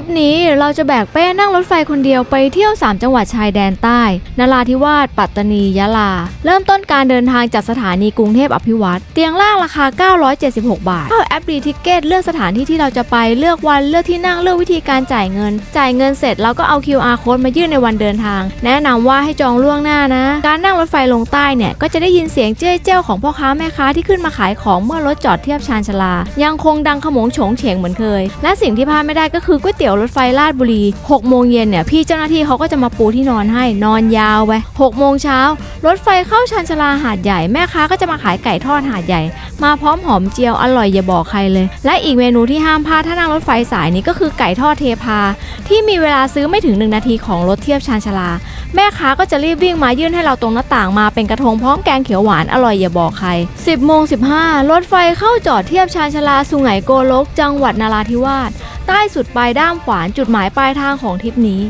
ริปนี้เราจะแบกเป้นั่งรถไฟคนเดียวไปเที่ยว 3 จังหวัดชายแดนใต้นราธิวาสปัตตานียะลา เริ่มต้นการเดินทางจากสถานีกรุงเทพอภิวัตรเตียงล่างราคา 976 บาท เข้าแอปดีทิเกตเลือกสถานที่ที่เราจะไปเลือกวันเลือกที่นั่งเลือกวิธีการจ่ายเงิน จ่ายเงินเสร็จเราก็เอา QR code มายื่นในวันเดินทาง แนะนำว่าให้จองล่วงหน้านะ การนั่งรถไฟลงใต้เนี่ยก็จะได้ยินเสียงเจ้ยเจ้าของพ่อค้าแม่ค้าที่ขึ้นมาขายของเมื่อรถจอดเทียบชานชาลา ยังคงดังขโมงโฉงเฉงเหมือนเคย และสิ่งที่พลาดไม่ได้ก็คือก๋วยเตี๋ยวรถไฟลาดบุรี6โมงเย็นเนี่ยพี่เจ้าหน้าที่เขาก็จะมาปูที่นอนให้นอนยาวไป6โมงเช้ารถไฟเข้าชานชลาหาดใหญ่แม่ค้าก็จะมาขายไก่ทอดหาดใหญ่ มาพร้อมหอมเจียวอร่อยอย่าบอกใครเลย และอีกเมนูที่ห้ามพลาดถ้านั่งรถไฟสายนี้ก็คือไก่ทอดเทพา ที่มีเวลาซื้อไม่ถึง 1 นาทีของรถเทียบชานชลา แม่ค้าก็จะรีบวิ่งมายื่นให้เราตรงหน้าต่างมาเป็นกระทงพร้อมแกงเขียวหวานอร่อยอย่าบอกใคร 10โมง15 รถไฟเข้าจอดเทียบชานชลาสุไหงโกลก จังหวัดนาราธิวาส ใต้สุดปลายด้ามขวานจุดหมายปลายทางของทริปนี้